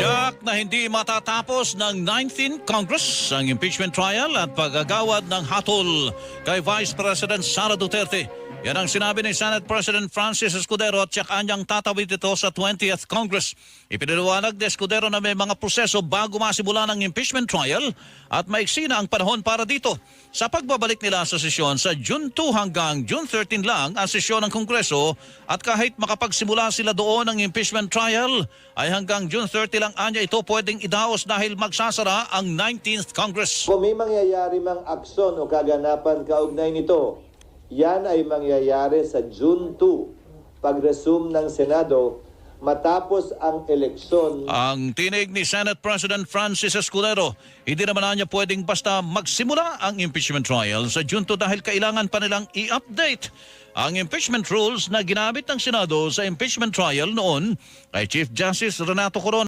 judge. Tiyak na hindi matatapos ng 19th Congress ang impeachment trial at pagagawad ng hatol kay Vice President Sara Duterte. Yan ang sinabi ni Senate President Francis Escudero at tiyak anyang tatawid ito sa 20th Congress. Ipiniliwanag ni Escudero na may mga proseso bago masimula ng impeachment trial at maiksi na ang panahon para dito. Sa pagbabalik nila sa sesyon sa June 2 hanggang June 13 lang ang sesyon ng Kongreso at kahit makapagsimula sila doon ng impeachment trial ay hanggang June 30 lang anya ito pwedeng idaos dahil magsasara ang 19th Congress. Kung may mangyayari mang aksyon o kaganapan kaugnay nito, yan ay mangyayari sa June 2, pag-resume ng Senado matapos ang eleksyon Ang tinig ni Senate President Francis Escudero, hindi naman na niya pwedeng basta magsimula ang impeachment trial sa June 2 dahil kailangan pa nilang i-update ang impeachment rules na ginamit ng Senado sa impeachment trial noon kay Chief Justice Renato Coron.